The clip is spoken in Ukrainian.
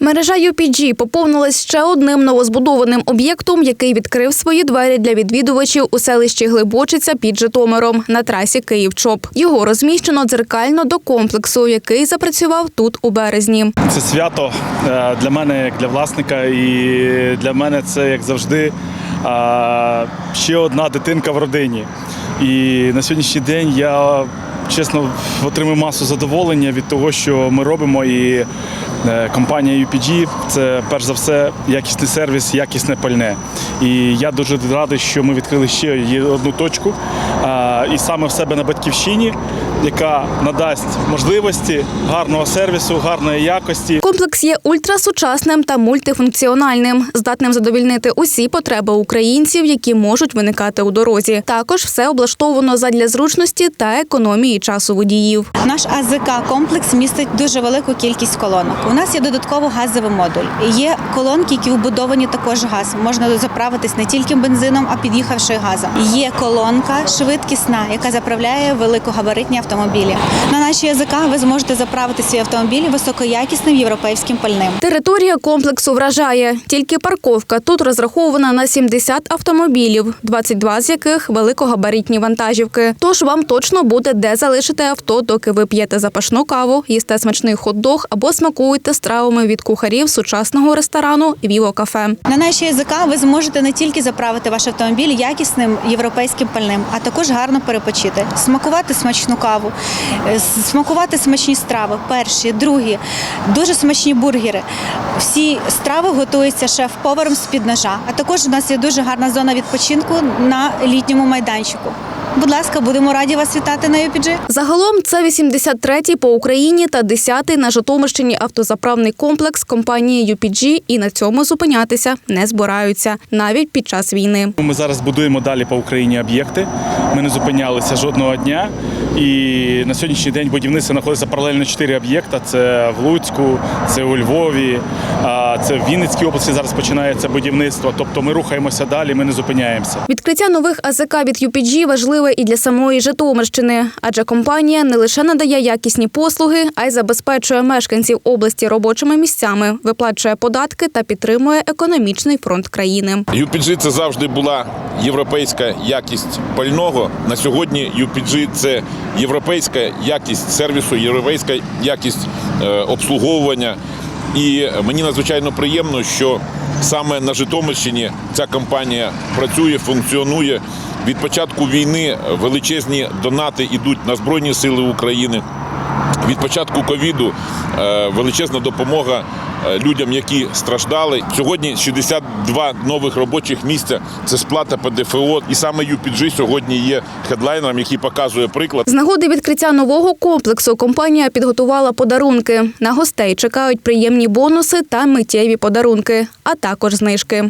Мережа UPG поповнилась ще одним новозбудованим об'єктом, який відкрив свої двері для відвідувачів у селищі Глибочиця під Житомиром на трасі Київ-Чоп. Його розміщено дзеркально до комплексу, який запрацював тут у березні. Це свято е, для мене, як для власника, і для мене це як завжди е, ще одна дитинка в родині. І на сьогоднішній день я чесно отримую масу задоволення від того, що ми робимо. І компанія UPG – це перш за все якісний сервіс, якісне пальне. І я дуже радий, що ми відкрили ще одну точку. е, І саме в себе на батьківщині, яка надасть можливості гарного сервісу, гарної якості. Комплекс є ультрасучасним та мультифункціональним, здатним задовільнити усі потреби українців, які можуть виникати у дорозі. Також все облаштовано задля зручності та економії часу водіїв. Наш АЗК комплекс містить дуже велику кількість колонок. У нас є додатково газовий модуль. Є колонки, які вбудовані також газ. Можна заправитись не тільки бензином, а під'їхавши газом. Є колонка швидкісна, яка заправляє великогабаритні автомобілі. На нашій АЗК ви зможете заправити свій автомобіль високоякісним європейським пальним. Територія комплексу вражає. Тільки парковка тут розрахована на 70 автомобілів, 22 з яких великогабаритні вантажівки. Тож вам точно буде де залишити авто, доки ви п'єте запашну каву, їсте смачний хот-дог або смакуєте стравами від кухарів сучасного ресторану Віво кафе. На нашій язика ви зможете не тільки заправити ваш автомобіль якісним європейським пальним, а також гарно перепочити, смакувати смачну каву, е, смакувати смачні страви. Перші, другі, дуже смачні бургери. Всі страви готуються шеф-поваром з під ножа. А також у нас є дуже гарна зона відпочинку на літньому майданчику. Будь ласка, будемо раді вас вітати на UPG. Загалом це 83-й по Україні та 10-й на Житомирщині автозаправний комплекс компанії UPG і на цьому зупинятися не збираються навіть під час війни. Ми зараз будуємо далі по Україні об'єкти. Ми не зупинялися жодного дня. І на сьогоднішній день будівництво знаходиться паралельно чотири об'єкта: це в Луцьку, це у Львові, а це в Вінницькій області зараз починається будівництво. Тобто ми рухаємося далі, ми не зупиняємося. Відкриття нових АЗК від UPG важливе і для самої Житомирщини, адже компанія не лише надає якісні послуги, а й забезпечує мешканців області робочими місцями, виплачує податки та підтримує економічний фронт країни. UPG – це завжди була європейська якість пального. На сьогодні UPG – це європейська якість сервісу, європейська якість е, обслуговування. І мені надзвичайно приємно, що саме на Житомирщині ця компанія працює, функціонує. Від початку війни величезні донати йдуть на Збройні Сили України. Від початку ковіду е, величезна допомога е, людям, які страждали. Сьогодні 62 нових робочих місця. Це сплата ПДФО. І саме UPG сьогодні є хедлайнером, який показує приклад. З нагоди відкриття нового комплексу компанія підготувала подарунки. На гостей чекають приємні бонуси та миттєві подарунки, а також знижки.